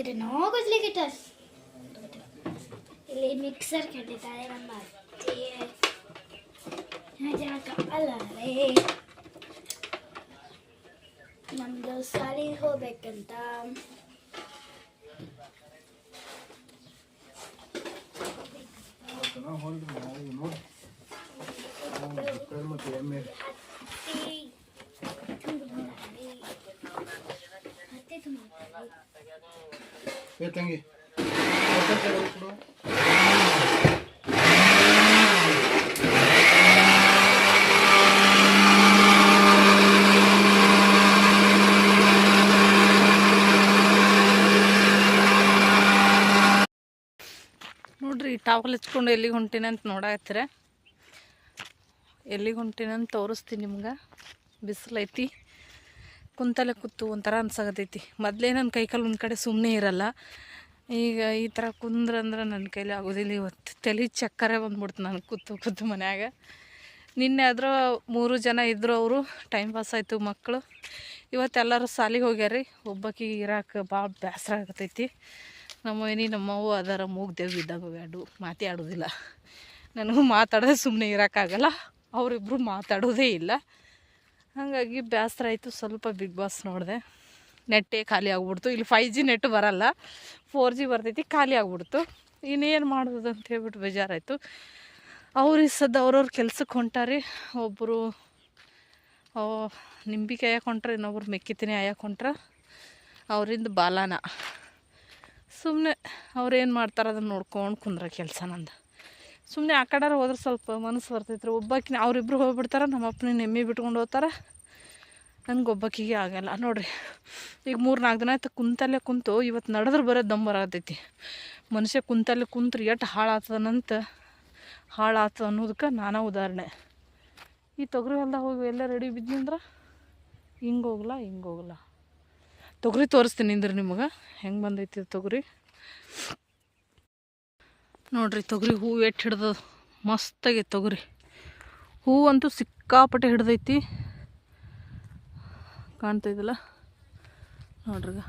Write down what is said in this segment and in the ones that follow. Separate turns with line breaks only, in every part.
ಏನೋ ಗೊಜ್ಲಿಗಿಟ್ಟಾರ ಇಲ್ಲಿ ಮಿಕ್ಸರ್ ಕೆಟ್ಟಿದ್ದಾರೆ ನಮ್ಮ ಅತ್ತೆ ಜಾಗ ಅಲ್ಲ ರೇ ನಮ್ದು ಸಾಲಿಗೆ ಹೋಗ್ಬೇಕಂತ
ಮತ್ತೆ ಎಮ್ಮೆ
ಹತ್ತಿ ತುಂಬಿದ್ದಾರೆ. ಹತ್ತಿ ತುಂಬಿದ್ದಾರೆ.
ಏ, ತಂಗಿ.
ನೋಡ್ರಿ ಟಾವಲ್ ಹಚ್ಕೊಂಡು ಎಲ್ಲಿಗೆ ಹೊಂಟಿನ ಅಂತ ನೋಡಾಕತ್ತೀರ? ಎಲ್ಲಿಗೆ ಹೊಂಟಿನ ಅಂತ ತೋರಿಸ್ತೀನಿ ನಿಮ್ಗೆ. ಬಿಸಿಲೈತಿ. ಕುಂತಲ್ಲೇ ಕೂತು ಒಂಥರ ಅನ್ಸಾಗತೈತಿ. ಮೊದಲೇ ನನ್ನ ಕೈಕಾಲು ಒಂದು ಕಡೆ ಸುಮ್ಮನೆ ಇರಲ್ಲ. ಈಗ ಈ ಥರ ಕುಂದ್ರಂದ್ರೆ ನನ್ನ ಕೈಲಿ ಆಗೋದಿಲ್ಲ ಇವತ್ತು. ತಲೆ ಚಕ್ಕರೆ ಬಂದ್ಬಿಡ್ತು ನನಗೆ ಕೂತು ಕೂತು ಮನ್ಯಾಗ. ನಿನ್ನೆ ಆದರೂ ಮೂರು ಜನ ಇದ್ದರು ಅವರು ಟೈಮ್ ಪಾಸ್ ಆಯಿತು ಮಕ್ಕಳು ಇವತ್ತೆಲ್ಲರೂ ಸಾಲಿಗೆ ಹೋಗ್ಯಾರಿ. ಒಬ್ಬಕ್ಕಿ ಇರಾಕ ಭಾಳ ಬೇಸರ ಆಗತೈತಿ. ನಮ್ಮ ಏನಿ ನಮ್ಮವ್ವ ಅದರ ಮೂಗ್ದೇವ್ ದೇವ್ ಇದ್ದಾಗ ಮಾತೇ ಆಡೋದಿಲ್ಲ ನನಗೂ ಮಾತಾಡೋದೇ ಸುಮ್ಮನೆ ಇರೋಕ್ಕಾಗಲ್ಲ ಅವರಿಬ್ಬರು ಮಾತಾಡೋದೇ ಇಲ್ಲ. ಹಾಗಾಗಿ ಬೇಸರ ಆಯಿತು, ಸ್ವಲ್ಪ ಬಿಗ್ ಬಾಸ್ ನೋಡಿದೆ. ನೆಟ್ಟೇ ಖಾಲಿ ಆಗ್ಬಿಡ್ತು. ಇಲ್ಲಿ ಫೈ ಜಿ ನೆಟ್ ಬರಲ್ಲ. ಫೋರ್ ಜಿ ಬರ್ತೈತಿ, ಖಾಲಿ ಆಗ್ಬಿಡ್ತು. ಇನ್ನೇನು ಮಾಡೋದು ಅಂತ ಹೇಳ್ಬಿಟ್ಟು ಬೇಜಾರಾಯಿತು. ಅವ್ರು ಸದ್ದ ಅವ್ರವ್ರ ಕೆಲ್ಸಕ್ಕೆ ಹೊಂಟಾರಿ. ಒಬ್ಬರು ನಿಂಬಿಕೆ ಆಯಕ್ಕೆ ಹೊಂಟ್ರೆ, ಇನ್ನೊಬ್ರು ಮೆಕ್ಕಿತಿನಿ ಆಯಕ್ಕೆ ಹೊಂಟ್ರ. ಅವರಿಂದ ಬಾಲಾನ. ಸುಮ್ಮನೆ ಅವ್ರೇನು ಮಾಡ್ತಾರೆ ಅದನ್ನು ನೋಡ್ಕೊಂಡು ಕುಂದ್ರ ಕೆಲಸ ನಂದು. ಸುಮ್ಮನೆ ಆ ಕಡೆ ಹೋದ್ರೆ ಸ್ವಲ್ಪ ಮನಸ್ಸು ಬರ್ತೈತ್ರಿ ಒಬ್ಬಾಕಿನ ಅವ್ರಿಬ್ರು ಹೋಗ್ಬಿಡ್ತಾರೆ, ನಮ್ಮ ಅಪ್ಪನ ನೆಮ್ಮಿ ಬಿಟ್ಕೊಂಡು ಹೋಗ್ತಾರೆ. ನನಗೆ ಒಬ್ಬಾಕಿಗೆ ಆಗಲ್ಲ. ನೋಡ್ರಿ, ಈಗ ಮೂರು ನಾಲ್ಕು ದಿನ ಆಯ್ತು ಕುಂತಲ್ಲೇ ಕುಂತು ಇವತ್ತು ನಡೆದ್ರೆ ಬರೋ ದಂಬರ ಬರತೈತಿ ಮನುಷ್ಯ ಕುಂತಲ್ಲೇ ಕುಂತ್ರೆ ಎಷ್ಟು ಹಾಳಾಗ್ತದನಂತ ಹಾಳಾಗ್ತದ ಅನ್ನೋದಕ್ಕೆ ನಾನಾ ಉದಾಹರಣೆ. ಈ ತೊಗರಿ ಹೊಲ್ದಾಗ ಹೋಗಿ ಎಲ್ಲ ರೆಡಿ ಬಿದ್ದಿಂದ್ರ ಹಿಂಗೆ ಹೋಗ್ಲ ಹಿಂಗೆ ಹೋಗ್ಲ. ತೊಗರಿ ತೋರಿಸ್ತೀನಿ ಇಂದ್ರೆ ನಿಮಗೆ. ಹೆಂಗೆ ಬಂದೈತಿ ತೊಗರಿ? ನೋಡ್ರಿ, ತೊಗರಿ ಹೂವು ಎಟ್ಟು ಹಿಡ್ದು ಮಸ್ತಾಗೈತೆ ತೊಗರಿ. ಹೂವು ಅಂತೂ ಸಿಕ್ಕಾಪಟ್ಟೆ ಹಿಡ್ದೈತಿ. ಕಾಣ್ತೈತಲ್ಲ ನೋಡ್ರಿಗ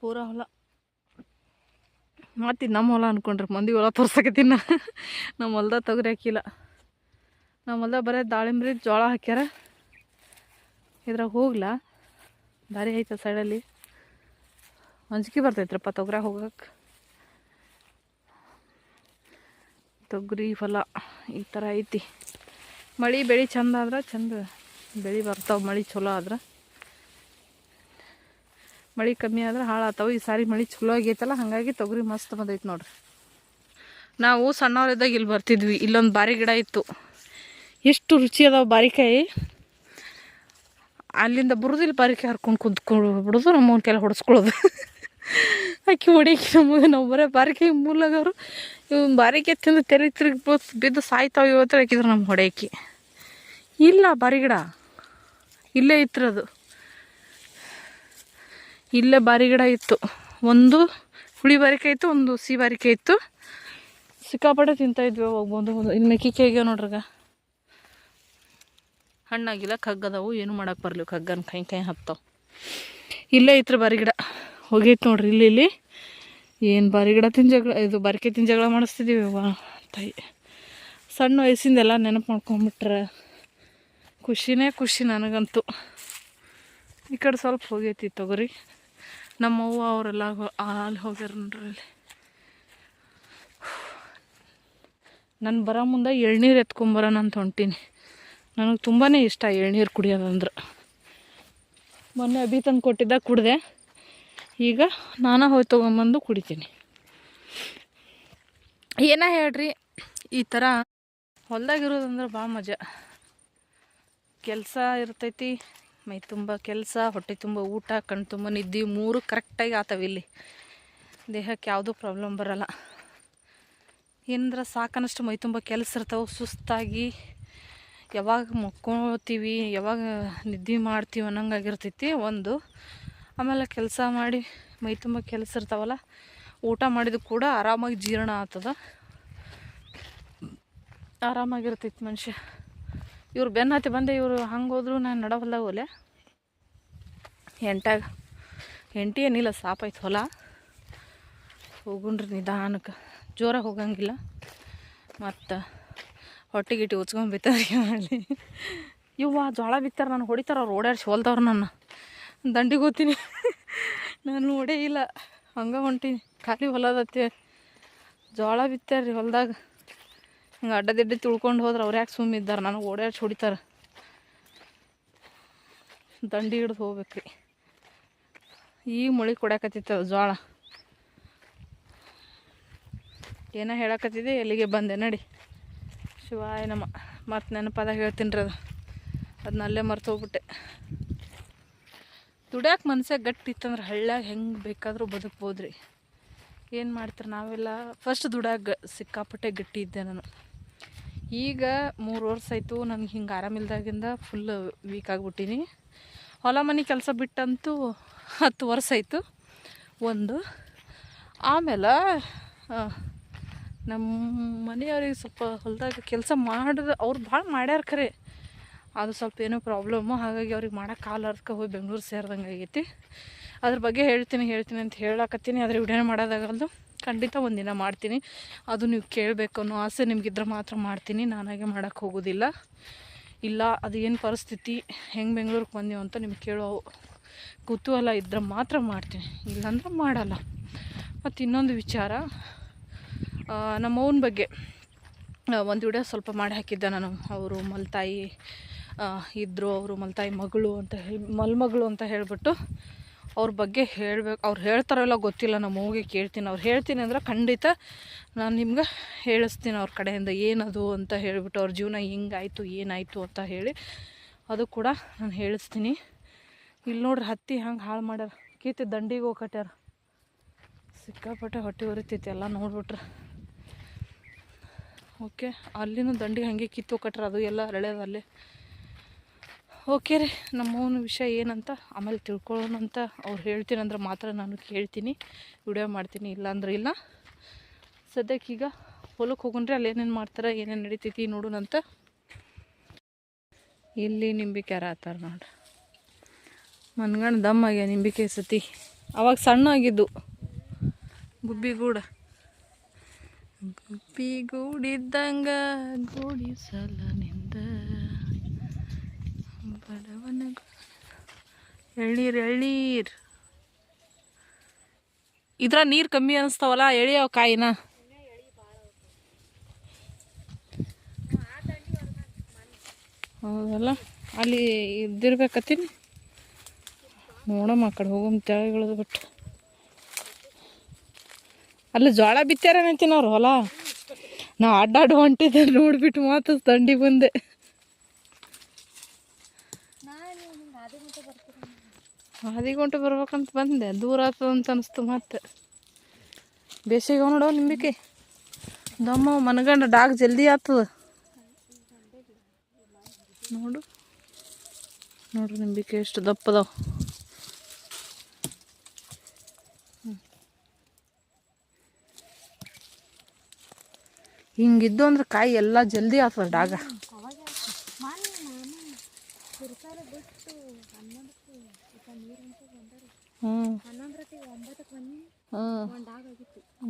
ಪೂರಾ ಹೊಲ. ಮತ್ತೆ ನಮ್ಮ ಹೊಲ ಅನ್ಕೊಂಡ್ರಿ, ಮಂದಿ ಹೊಲ ತೋರ್ಸಕತ್ತೀನಿ ನಮ್ಮ ಹೊಲ್ದಾಗ ತೊಗರಿ ಹಾಕಿಲ್ಲ. ನಮ್ಮ ಹೊಲ್ದಾಗ ಬರೀ ದಾಳಿಂಬ್ರಿ, ಜೋಳ ಹಾಕ್ಯಾರ. ಇದ್ರಾಗ ಹೋಗ್ಲ. ದಾರಿ ಐತೆ ಸೈಡಲ್ಲಿ. ಅಂಜಿಕೆ ಬರ್ತೈತ್ರಪ್ಪ ತೊಗರ ಹೋಗಕ್ಕೆ ತೊಗರಿ ಫಲ ಈ ಥರ ಐತಿ. ಮಳೆ ಬೆಳೆ ಚಂದ ಆದ್ರೆ ಚಂದ ಬೆಳೆ ಬರ್ತಾವೆ, ಮಳೆ ಚಲೋ ಆದ್ರೆ. ಮಳೆ ಕಮ್ಮಿ ಆದ್ರೆ ಹಾಳಾತಾವೆ ಈ ಸಾರಿ ಮಳೆ ಚಲೋ ಆಗೈತಲ್ಲ, ಹಾಗಾಗಿ ತೊಗರಿ ಮಸ್ತ್ ಬಂದೈತೆ ನೋಡ್ರಿ. ನಾವು ಸಣ್ಣವರಿದ್ದಾಗ ಇಲ್ಲಿ ಬರ್ತಿದ್ವಿ, ಇಲ್ಲೊಂದು ಬಾರಿ ಗಿಡ ಇತ್ತು. ಎಷ್ಟು ರುಚಿ ಅದಾವೆ ಬಾರಿಕಾಯಿ. ಅಲ್ಲಿಂದ ಬರೋದಿಲ್ಲ ಬಾರಿಕಾಯಿ ಹರ್ಕೊಂಡು ಕುಂತ್ಕೊಂಡು ಬಿಡೋದು, ನಮ್ಮವನ ಕೆಲ ಹೊಡೆಸ್ಕೊಳ್ಳೋದು. ಆಕಿ ಹೊಡಿಯಕ್ಕೆ ನಮಗೆ ನಾವು ಬರೀ ಬಾರಿಕೆ ಮೂಲಗವರು. ಇವ್ ಬಾರಿಕೆ ತಿಂದು ತೆರೆ ತಿರುಗಿ ಬಿದ್ದು ಸಾಯ್ತಾವ ಇವತ್ತು ಹಾಕಿದ್ರು ನಮ್ಮ ಹೊಡೆಯಕ್ಕೆ ಇಲ್ಲ ಬಾರಿ ಗಿಡ. ಇಲ್ಲೇ ಅದು. ಇಲ್ಲೇ ಬಾರಿ ಗಿಡ ಇತ್ತು. ಒಂದು ಹುಳಿ ಬಾರಿಕೆ ಇತ್ತು, ಒಂದು ಸಿಹಿ ಬಾರಿಕೆ ಇತ್ತು. ಸಿಕ್ಕಾಪಟ್ಟೆ ತಿಂತಾಯಿದ್ವಿ ಅವಾಗ ಬಂದು ಬಂದು. ಇನ್ನು ಮೆಕ್ಕಿಕಾಯಿಗೆ ನೋಡ್ರಗ ಹಣ್ಣಾಗಿಲ್ಲ, ಕಗ್ಗದವು, ಏನು ಮಾಡಕ್ಕೆ ಬರಲಿ ಕಗ್ಗನ ಕೈ ಕೈ ಹತ್ತವು. ಇಲ್ಲೇ ಇತ್ರ ಬಾರಿ ಗಿಡ. ಹೋಗೈತೆ ನೋಡ್ರಿ ಇಲ್ಲಿ ಇಲ್ಲಿ. ಏನು ಬಾರಿ ಗಿಡ ತಿಂದು ಜಗಳ, ಇದು ಬಾರಿಕಾಯಿ ತಿಂಜಗಳ ಜಗಳ ಮಾಡಿಸ್ತಿದ್ದೀವಿ ವಾ ತಾಯಿ. ಸಣ್ಣ ವಯಸ್ಸಿಂದೆಲ್ಲ ನೆನಪು ಮಾಡ್ಕೊಂಬಿಟ್ರೆ. ಖುಷಿನೇ ಖುಷಿ ನನಗಂತೂ. ಈ ಕಡೆ ಸ್ವಲ್ಪ ಹೋಗೈತಿ ತೊಗರಿ. ನಮ್ಮವ್ವ ಅವರೆಲ್ಲ ಅಲ್ಲಿ ಹೋಗ್ಯಾರ ನೋಡ್ರಿ ಅಲ್ಲಿ. ನಾನು ಬರೋ ಮುಂದೆ ಎಳ್ನೀರು ಎತ್ಕೊಂಬರೋಣ ಅಂತ ಹೊಂಟೀನಿ. ನನಗೆ ತುಂಬಾ ಇಷ್ಟ ಎಳ್ನೀರು ಕುಡಿಯೋದಂದ್ರೆ. ಮೊನ್ನೆ ಅಭಿ ತಂದು ಕೊಟ್ಟಿದ್ದ ಕುಡಿದೆ. ಈಗ ನಾನು ಹೋಗಿ ತೊಗೊಂಬಂದು ಕುಡಿತೀನಿ. ಏನ ಹೇಳ್ರಿ, ಈ ಥರ ಹೊಲ್ದಾಗಿರೋದಂದ್ರೆ ಭಾಳ ಮಜಾ. ಕೆಲಸ ಇರ್ತೈತಿ, ಮೈ ತುಂಬ ಕೆಲಸ, ಹೊಟ್ಟೆ ತುಂಬ ಊಟ ಕಣ್ಣು ತುಂಬ ನಿದ್ದೆ, ಮೂರು ಕರೆಕ್ಟಾಗಿ ಆತವೆ ಇಲ್ಲಿ. ದೇಹಕ್ಕೆ ಯಾವುದೂ ಪ್ರಾಬ್ಲಮ್ ಬರಲ್ಲ. ಏನಂದ್ರೆ ಸಾಕನಷ್ಟು ಮೈ ತುಂಬ ಕೆಲಸ ಇರ್ತಾವೆ, ಸುಸ್ತಾಗಿ ಯಾವಾಗ ಮಕ್ಕೋತೀವಿ, ಯಾವಾಗ ನಿದ್ದೆ ಮಾಡ್ತೀವಿ ಅನ್ನೋಂಗಾಗಿರ್ತೈತಿ ಒಂದು. ಆಮೇಲೆ ಕೆಲಸ ಮಾಡಿ ಮೈ ತುಂಬ ಕೆಲಸ ಇರ್ತಾವಲ್ಲ, ಊಟ ಮಾಡಿದ ಕೂಡ ಆರಾಮಾಗಿ ಜೀರ್ಣ ಆಗ್ತದ. ಆರಾಮಾಗಿರ್ತೈತಿ ಮನುಷ್ಯ. ಇವ್ರು ಬೆನ್ನ ಹತ್ತಿ ಬಂದೆ, ಇವರು ಹಂಗೆ ಹೋದ್ರು, ನಾನು ನಡವಲ್ಲ ಓಲೆ ಎಂಟಾಗ ಹೆಂಟಿ ಏನಿಲ್ಲ, ಸಾಪಾಯ್ತು ಹೊಲ. ಹೋಗುಣ್ರಿ ನಿಧಾನಕ್ಕೆ. ಜೋರಾಗಿ ಹೋಗಂಗಿಲ್ಲ. ಮತ್ತು ಹೊಟ್ಟೆ ಗಿಟ್ಟಿ ಉಚ್ಕೊಂಡ್ ಬಿತ್ತಾರೆ ಅಲ್ಲಿ ಇವ್ವ ಜೋಳ ಬಿತ್ತಾರೆ, ನಾನು ಹೊಡಿತಾರೆ, ಅವ್ರು ಓಡಾಡ್ಸಿ ಹೊಲ್ದವ್ರು ನನ್ನ. ದಂಡಿಗೆ ಹೋಗ್ತೀನಿ. ನಾನು ನೋಡೇ ಇಲ್ಲ. ಹಂಗೆ ಹೊಂಟೀನಿ. ಖಾಲಿ ಹೊಲದತ್ತೆ ಜೋಳ ಬಿತ್ತಾರ ರೀ ಹೊಲ್ದಾಗ. ಹಿಂಗೆ ಅಡ್ಡದಿಡ್ಡಿ ತಿಳ್ಕೊಂಡು ಹೋದ್ರೆ ಅವ್ರು ಯಾಕೆ ಸುಮ್ಮಿದ್ದಾರೆ ನನಗೆ ಓಡಾಡ್ಸಿ ಹೊಡಿತಾರೆ. ದಂಡಿ ಹಿಡ್ದು ಹೋಗ್ಬೇಕ್ರಿ. ಈ ಮುಳಿ ಕೊಡಕತ್ತಿತ್ತ ಜೋಳ. ಏನೋ ಹೇಳಕತ್ತಿದೆ ಎಲ್ಲಿಗೆ ಬಂದೆ? ನಡಿ. ಶಿವಾಯ ನಮ್ಮ ಮತ್ತು ನೆನಪದಾಗ ಹೇಳ್ತೀನಿ ರೀ ಅದು. ಅದನ್ನ ಅಲ್ಲೇ ಮರ್ತು ಹೋಗ್ಬಿಟ್ಟೆ. ದುಡ್ಯಾಕೆ ಗಟ್ಟಿ ಇತ್ತಂದ್ರೆ ಹಳ್ಳ್ಯಾಗ ಹೆಂಗೆ ಬೇಕಾದರೂ ಬದುಕ್ಬೋದು ರೀ ಏನು ಮಾಡ್ತಾರೆ ನಾವೆಲ್ಲ ಫಸ್ಟ್ ದುಡ್ಯಾಗ ಸಿಕ್ಕಾಪಟ್ಟೆ ಗಟ್ಟಿ ಇದ್ದೆ ನಾನು. ಈಗ ಮೂರು ವರ್ಷ ಆಯಿತು ನನಗೆ ಹಿಂಗೆ ಆರಾಮಿಲ್ದಾಗಿಂದ ಫುಲ್ ವೀಕ್ ಆಗಿಬಿಟ್ಟಿನಿ. ಹೊಲ ಮನೆ ಕೆಲಸ ಬಿಟ್ಟಂತೂ ಹತ್ತು ವರ್ಷ ಆಯಿತು ಒಂದು. ಆಮೇಲೆ ನಮ್ಮ ಮನೆಯವ್ರಿಗೆ ಸ್ವಲ್ಪ ಹೊಲದಾಗ ಕೆಲಸ ಮಾಡಿದ ಅವ್ರು ಭಾಳ ಮಾಡ್ಯಾರ ಖರೆ. ಅದು ಸ್ವಲ್ಪ ಏನೋ ಪ್ರಾಬ್ಲಮ್ಮು, ಹಾಗಾಗಿ ಅವ್ರಿಗೆ ಮಾಡೋಕೆ ಕಾಲರ್ಕ ಹೋಗಿ ಬೆಂಗಳೂರು ಸೇರಿದಂಗೆ ಆಗೈತಿ. ಅದ್ರ ಬಗ್ಗೆ ಹೇಳ್ತೀನಿ ಹೇಳ್ತೀನಿ ಅಂತ ಹೇಳಕತ್ತೀನಿ. ಆದರೆ ವಿಡಿಯೋ ಮಾಡೋದಾಗಲ್ದು ಖಂಡಿತ ಒಂದಿನ ಮಾಡ್ತೀನಿ. ಅದು ನೀವು ಕೇಳಬೇಕು ಅನ್ನೋ ಆಸೆ ನಿಮಗಿದ್ರೆ ಮಾತ್ರ ಮಾಡ್ತೀನಿ. ನಾನಾಗೆ ಮಾಡೋಕ್ಕೆ ಹೋಗೋದಿಲ್ಲ. ಇಲ್ಲ, ಅದು ಏನು ಪರಿಸ್ಥಿತಿ, ಹೆಂಗೆ ಬೆಂಗಳೂರಿಗೆ ಬಂದೀವಿ ಅಂತ ನಿಮ್ಗೆ ಕೇಳೋ ಕುತೂಹಲ ಇದ್ರೆ ಮಾತ್ರ ಮಾಡ್ತೀನಿ. ಇಲ್ಲಾಂದ್ರೆ ಮಾಡಲ್ಲ. ಮತ್ತು ಇನ್ನೊಂದು ವಿಚಾರ ನಮ್ಮವನ ಬಗ್ಗೆ ಒಂದು ವಿಡಿಯೋ ಸ್ವಲ್ಪ ಮಾಡಿ ಹಾಕಿದ್ದೆ ನಾನು. ಅವರು, ಮಲ್ತಾಯಿ ಇದ್ದರು ಅವರು ಮಲ್ತಾಯಿ ಮಗಳು ಅಂತ ಹೇಳಿ ಮಲ್ಮಗಳು ಅಂತ ಹೇಳಿಬಿಟ್ಟು ಅವ್ರ ಬಗ್ಗೆ ಹೇಳ್ಬೇಕು, ಅವ್ರು ಹೇಳ್ತಾರಲ್ಲ ಗೊತ್ತಿಲ್ಲ ನಮ್ಮ ಹೋಗಿ ಕೇಳ್ತೀನಿ. ಅವ್ರು ಹೇಳ್ತೀನಿ ಅಂದ್ರೆ ಖಂಡಿತ ನಾನು ನಿಮ್ಗೆ ಹೇಳಿಸ್ತೀನಿ ಅವ್ರ ಕಡೆಯಿಂದ ಏನದು ಅಂತ ಹೇಳಿಬಿಟ್ಟು ಅವ್ರ ಜೀವನ ಹಿಂಗಾಯಿತು, ಏನಾಯಿತು ಅಂತ ಹೇಳಿ ಅದು ಕೂಡ ನಾನು ಹೇಳಿಸ್ತೀನಿ. ಇಲ್ಲಿ ನೋಡ್ರಿ ಹತ್ತಿ ಹಂಗೆ ಹಾಳು ಮಾಡ್ಯಾರ. ಕೀತಿ ದಂಡಿಗೆ ಹೋಗಟ್ಯಾರ ಸಿಕ್ಕಾಪಟ್ಟೆ ಹೊಟ್ಟೆ ಉರಿತೈತಿ ಎಲ್ಲ ನೋಡ್ಬಿಟ್ರೆ. ಓಕೆ, ಅಲ್ಲಿನೂ ದಂಡಿಗೆ ಹಾಗೆ ಕಿತ್ತು ಕಟ್ರ ಅದು ಎಲ್ಲ ಅರಳ್ಯದ ಅಲ್ಲೇ ಓಕೆ ರೀ ನಮ್ಮವನ ವಿಷಯ ಏನಂತ ಆಮೇಲೆ ತಿಳ್ಕೊಳ್ಳೋಣ ಅಂತ ಅವ್ರು ಹೇಳ್ತೀನಂದ್ರೆ ಮಾತ್ರ ನಾನು ಕೇಳ್ತೀನಿ. ವಿಡಿಯೋ ಮಾಡ್ತೀನಿ, ಇಲ್ಲಾಂದ್ರೆ ಇಲ್ಲ. ಸದ್ಯಕ್ಕೀಗ ಹೊಲಕ್ಕೆ ಹೋಗೋಣ್ರಿ ಅಲ್ಲಿ ಏನೇನು ಮಾಡ್ತಾರೆ, ಏನೇನು ನಡೀತೈತಿ ನೋಡೋಣಂತ ಇಲ್ಲಿ ನಿಂಬಿಕೆ ಆತಾರ ನೋಡ್ರಿ ಮನ್ಗಂಡು ದಮ್ ಆಗ್ಯ ನಿಂಬಿಕೆ ಸತಿ. ಅವಾಗ ಸಣ್ಣ ಆಗಿದ್ದು. ಗುಬ್ಬಿಗೂಡ. ಗುಬ್ಬಿಗೂಡಿದ್ದಂಗ ಗೂಡಿಸಲನಿಂದ ಬಡವನ ಎಳ್ನೀರು ಎಳ್ನೀರು. ಇದ್ರ ನೀರು ಕಮ್ಮಿ ಅನಿಸ್ತಾವಲ್ಲ, ಎಳಿಯವ ಕಾಯಿನ? ಹೌದಲ್ಲ? ಅಲ್ಲಿ ಇದ್ದಿರ್ಬೇಕತ್ತೀನಿ. ನೋಡಮ್ಮ, ಆ ಕಡೆ ಹೋಗಮ್ ತೆಳಗಿಳದು ಬಿಟ್ಟು. ಅಲ್ಲಿ ಜೋಳ ಬಿತ್ತಾರೇನಂತೀನವ್ರು ಹೊಲ? ನಾ ಅಡ್ಡಾಡು ಹೊಂಟಿದ್ದೆ, ನೋಡ್ಬಿಟ್ಟು ಮಾತು ತಂಡಿ ಬಂದೆ. ಹಾದಿಗೊಂಟು ಬರ್ಬೇಕಂತ ಬಂದೆ. ದೂರ ಆಗ್ತದಂತ ಅನಿಸ್ತು ಮತ್ತೆ. ಬೇಸಿಗೆ ನೋಡೋ ನಿಂಬಿಕೆ. ದಮ್ಮ, ಮನಗಂಡ ಡಾಗ್ ಜಲ್ದಿ ಆಗ್ತದ. ನೋಡು. ನೋಡು ನಿಂಬಿಕೆ ಎಷ್ಟು ದಪ್ಪದವ. ಹಿಂಗಿದ್ದು ಅಂದ್ರೆ ಕಾಯಿ ಎಲ್ಲ ಜಲ್ದಿ ಆಗ್ತದ ಡಾಗ.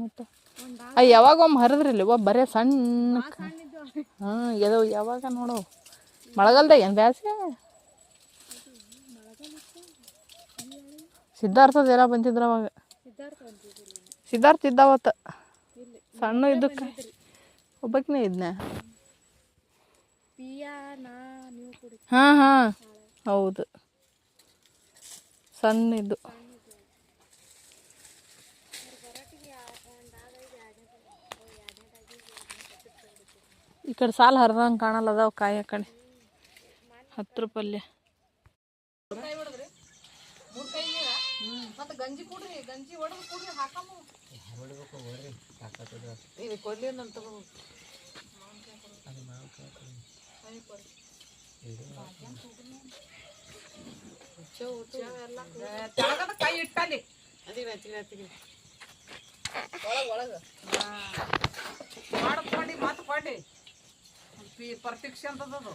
ಮತ್ತು? ಅಯ್ಯ ಯಾವಾಗ ಒಮ್ಮೆ ಹರಿದ್ರಲ್ಲಿ? ಒಬ್ಬ ಬರೇ ಸಣ್ಣ ಹ್ಞೂ ಎದೋ ಯಾವಾಗ ನೋಡು. ಮಳೆಗಾಲದಾಗ ಏನು ಬ್ಯಾಸ? ಸಿದ್ಧಾರ್ಥದ ಎಲ್ಲ ಬಂದಿದ್ರು ಅವಾಗ. ಸಿದ್ಧಾರ್ಥ ಇದ್ದಾವತ್ತ? ಸಣ್ಣ ಇದ್ದಕ್ಕೆ? ಒಬ್ಬಕ್ಕೇ ಇದ್ನ? ಹಾಂ ಹಾಂ. ಹೌದು. ಸಣ್ಣ ಇದು ಈ ಕಡೆ ಸಾಲ ಹರಿದಂಗೆ ಕಾಣಲ್ಲ ಅದಾವ ಕಾಯಿ ಆ ಕಡೆ. ಹತ್ತು ರೂಪಾಯಿ ಮತ್ತೆ ಗಂಜಿ ಕೊಡ್ರಿ ಗಂಜಿ ಹೊಡೆದು ಕೊಡ್ರಿ ಹಾಕಮ್ಮ ಇದು ಕೊಡ್ಲಿ ನಾನು ತಗೋ ತೆಳಗದ ಕೈ ಇಟ್ಟಲ್ಲಿ ಒಳಗ ಒಳಗ ಮಾಡದ್ ಮಾಡಿ ಮತ್ತೆ ಕೊಡಿ ಪರ್ತಿಕ್ಷ ಅಂತದದು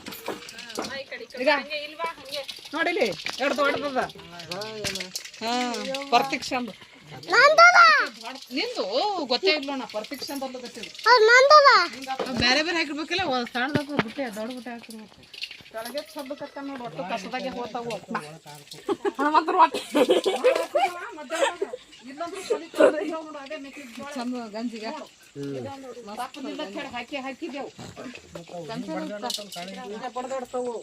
ಮಾತ
ನೋಡಿಲಿ? ಎರಡು ದೊಡ್ಡದ ಹಾ ಪರ್ತಿಕ್ಷಂದು ನಿಂದು? ಗೊತ್ತೇ ಇಲ್ಲ ನಾ ಪರ್ತಿಕ್ಷಂದು ಬೇರೆ ಬೇರೆ ಹಾಕಿರ್ಬೇಕಿಲ್ಲ ಒಂದ್ ಸಣ್ಣದಾಗ ಬುಟ್ಟೆ ದೊಡ್ಡ ಬುಟ್ಟೆ ಹಾಕಿರ್ಬೇಕು. ಕೆಳಗೆ ಸಬ್ಬಕತ್ತ ನೋಡಿ ಒಟ್ಟು ಕಸದಾಗೆ ಹೋತಾವು. ಹನುಮಂತರ ಚಂದ ಗಂಜಿಗ. ಹಾಕಿ ಹಾಕಿದೆವು. ಬಡ್ದಾಡ್ತಾವು.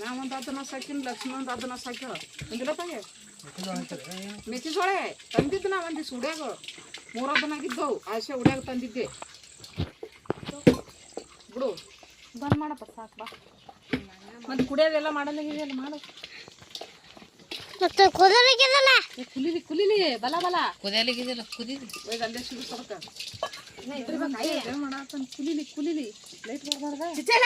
ನಾವೊಂದು ಅದನ್ನ ಸಾಕಿನ ಲಕ್ಷ್ಮಣ ಒಂದು ಅದನ್ನ ಸಾಕ್ಯಾಳ ಒಂದಿಲ್ಲ ತಂಗೆ ಮೆಕ್ಕೆಜೋಳೆ ತಂದಿದ್ದು ನಾ ಒಂದಿವ್ಸ ಉಡ್ಯಾಗ ಮೂರ ಆಗಿದ್ದವು. ಆಸೆ ಉಡ್ಯಾಗ ತಂದಿದ್ದೆ. ಬಿಡು
ಬಂದ್ ಮಾಡಪ್ಪ ಸಾಕು ಬಾ. ಮತ್ತೆ ಕುಡಿಯೋದೆಲ್ಲ ಮಾಡೋದಾಗಿದೆಯಲ್ಲ ಮಾಡು.
ಮತ್ತೆ
ಕುಲಿಲಿ ಕುಲೀಲಿ ಕುಲೀಲಿ ಬಲ ಬಲ.
ಕುದಿಯಲಿಗಿದೆಲ್ಲ ಕುದಿಲಿ. ಒಯ್ದು ಅಲ್ಲೇ ಶುರು ಸರ್ಕ ಮಾಡಾತನ್ ಕುಲಿಲಿ ಕುಲೀಲಿ ಲೈಟ್ ಬರ್ಬಾರ್ದ
ಸಂಜೆ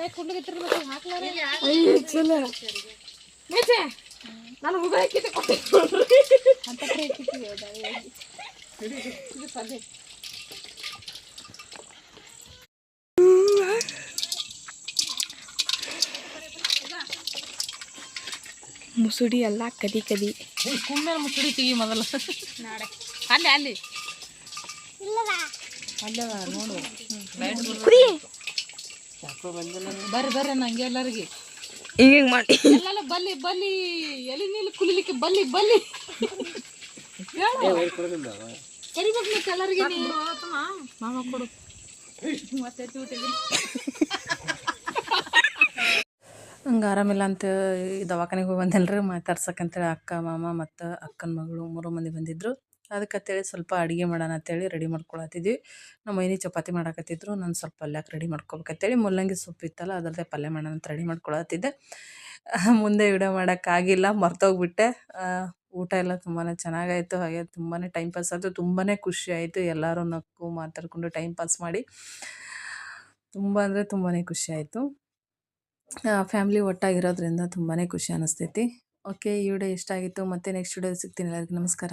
ಆಯ್ತು ಹಾಕ್ಲಾರೆ ನಾನು ಹುಡುಗ ಹಾಕಿದ್ದೆ ಅಂತ
ಮುಸುಡಿ ಎಲ್ಲ ಕದಿ ಕದಿ.
ಕುಮ್ಮೆ ಮುಸುಡಿ ತೆಗಿ ಮೊದಲು. ಅಲ್ಲಿ ಅಲ್ಲಿ. ಅಲ್ಲದ ನೋಡು. ಬರ್ರಿ ಬರ್ರಿ ನಂಗೆ ಎಲ್ಲರಿಗೆ.
ಹಿಂಗೆ ಮಾಡಿ.
ಎಲ್ಲೆಲ್ಲ ಬಲ್ಲಿ ಬಲ್ಲಿ ಎಲ್ಲಿ ನೀಲಿ ಕುಲಿಲಿಕ್ಕೆ ಬಲ್ಲಿ ಬಲ್ಲಿ ಕರಿಬೇಕು ಮತ್ತೆ ಎಲ್ಲರಿಗೆ ಮಾಮ ಕೊಡು. ಮತ್ತೆ ಹಂಗೆ ಆರಾಮಿಲ್ಲ ಅಂತ ಈ ದವಾಖಾನೆಗೆ ಹೋಗಿ ಬಂದೆಲ್ರಿ ಮಾತಾಡ್ಸಕ್ಕಂತೇಳಿ ಅಕ್ಕ ಮಾಮ ಮತ್ತು ಅಕ್ಕನ ಮಗಳು ಮೂರು ಮಂದಿ ಬಂದಿದ್ದರು ಅದಕ್ಕಂತೇಳಿ ಸ್ವಲ್ಪ ಅಡುಗೆ ಮಾಡೋಣ ಅಂತೇಳಿ ರೆಡಿ ಮಾಡ್ಕೊಳತ್ತಿದ್ವಿ. ನಮ್ಮ ಮೈನಿ ಚಪಾತಿ ಮಾಡಾಕತ್ತಿದ್ರು, ನಾನು ಸ್ವಲ್ಪ ಪಲ್ಯಕ್ಕೆ ರೆಡಿ ಮಾಡ್ಕೊಬೇಕಂತೇಳಿ ಮುಲ್ಲಂಗಿ ಸೊಪ್ಪು ಇತ್ತಲ್ಲ ಅದರದ್ದೇ ಪಲ್ಯ ಮಾಡೋಣ ಅಂತ ರೆಡಿ ಮಾಡ್ಕೊಳತ್ತಿದ್ದೆ. ಮುಂದೆ ವಿಡಿಯೋ ಮಾಡೋಕ್ಕಾಗಿಲ್ಲ, ಮರ್ತೋಗ್ಬಿಟ್ಟೆ. ಊಟ ಎಲ್ಲ ತುಂಬಾ ಚೆನ್ನಾಗಾಯಿತು, ಹಾಗೆ ತುಂಬಾ ಟೈಮ್ ಪಾಸ್ ಆಯಿತು ತುಂಬಾ ಖುಷಿ ಆಯಿತು ಎಲ್ಲರೂ ನಕ್ಕು ಮಾತಾಡಿಕೊಂಡು ಟೈಮ್ ಪಾಸ್ ಮಾಡಿ. ತುಂಬ ಅಂದರೆ ತುಂಬಾ ಖುಷಿ ಆಯಿತು. ಫ್ಯಾಮ್ಲಿ ಒಟ್ಟಾಗಿರೋದ್ರಿಂದ ತುಂಬಾ ಖುಷಿ ಅನ್ನಿಸ್ತೈತಿ ಓಕೆ, ಈ ವಿಡಿಯೋ ಇಷ್ಟ ಆಗಿತ್ತು, ಮತ್ತೆ ನೆಕ್ಸ್ಟ್ ವಿಡಿಯೋ ಸಿಗ್ತೀನಿ ಎಲ್ಲರಿಗೂ, ನಮಸ್ಕಾರ.